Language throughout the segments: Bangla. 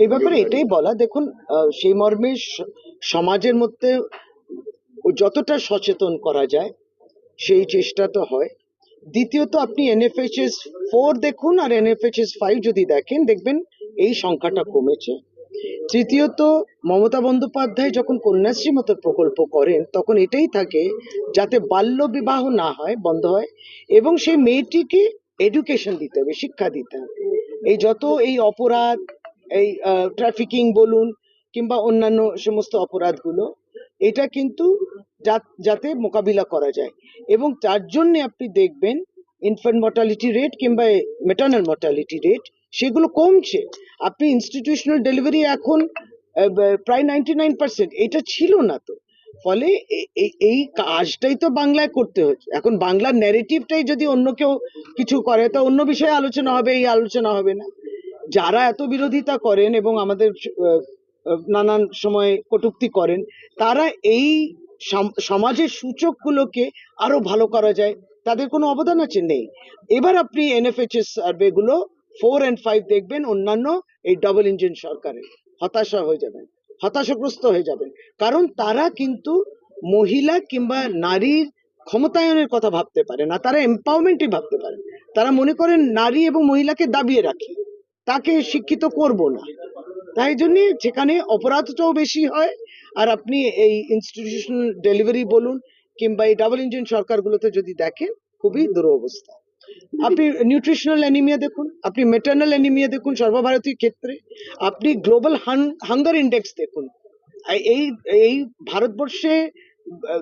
এই ব্যাপারে এটাই বলা, দেখুন সেই মর্মে সমাজের মধ্যে যতটা সচেতন করা যায়, সেই চেষ্টা তো হয়। দ্বিতীয়ত, আপনি এনএফএইচএস ফোর দেখুন আর এনএফএইচএস ফাইভ যদি দেখেন, দেখবেন এই সংখ্যাটা কমেছে। তৃতীয়ত, মমতা বন্দ্যোপাধ্যায় যখন কন্যাশ্রী মতো প্রকল্প করেন, তখন এটাই থাকে যাতে বাল্য বিবাহ না হয়, বন্ধ হয়, এবং সেই মেয়েটিকে এডুকেশন দিতে হবে, শিক্ষা দিতে হবে। এই যত এই অপরাধ, এই ট্রাফিকিং বলুন কিংবা অন্যান্য সমস্ত অপরাধগুলো, এটা কিন্তু যাতে মোকাবিলা করা যায়। এবং তার জন্য আপনি দেখবেন ইনফ্যান্ট মর্টালিটি রেট কিংবা মেটার্নাল মর্টালিটি রেট সেগুলো কমছে। আপনি ইনস্টিটিউশনাল ডেলিভারি এখন প্রায় নাইনটি নাইন পার্সেন্ট এটা ছিল না তো। ফলে এই কাজটাই তো বাংলায় করতে হচ্ছে। এখন বাংলার ন্যারেটিভটাই যদি অন্য কেউ কিছু করে, তো অন্য বিষয়ে আলোচনা হবে, এই আলোচনা হবে না। যারা এত বিরোধিতা করেন এবং আমাদের নানান সময় কটূক্তি করেন, তারা এই সম- সমাজের সূচকগুলোকে আরও ভালো করা যায়। তাদের কোনো অবদান আছে? নেই। এবার আপনি এনএফএচএস সার্ভে গুলো ফোর অ্যান্ড ফাইভ দেখবেন, অন্যান্য এই ডবল ইঞ্জিন সরকারের। হতাশা হয়ে যাবেন। হতাশাগ্রস্ত হয়ে যাবেন। কারণ তারা কিন্তু মহিলা কিংবা নারীর ক্ষমতায়নের কথা ভাবতে পারে না, তারা এম্পাওয়ারমেন্টই ভাবতে পারে তারা মনে করেন নারী এবং মহিলাকে দাবিয়ে রাখি, তাকে শিক্ষিত করব না। তাই জন্য যেখানে অপরাধটাও বেশি হয়। আর আপনি এই ইনস্টিটিউশনাল ডেলিভারি বলুন কিংবা এই ডাবল ইঞ্জিন সরকারগুলোতে যদি দেখেন, খুবই দুরবস্থা। আপনি নিউট্রিশনাল অ্যানিমিয়া দেখুন, আপনি মেটার্নাল অ্যানিমিয়া দেখুন সর্বভারতীয় ক্ষেত্রে। আপনি গ্লোবাল হাঙ্গার ইন্ডেক্স দেখুন। এই এই ভারতবর্ষে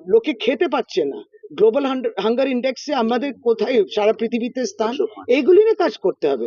লোকে খেতে পাচ্ছে না। গ্লোবাল হাঙ্গার ইন্ডেক্সে আমাদের কোথায় সারা পৃথিবীতে স্থান এইগুলি নিয়ে কাজ করতে হবে।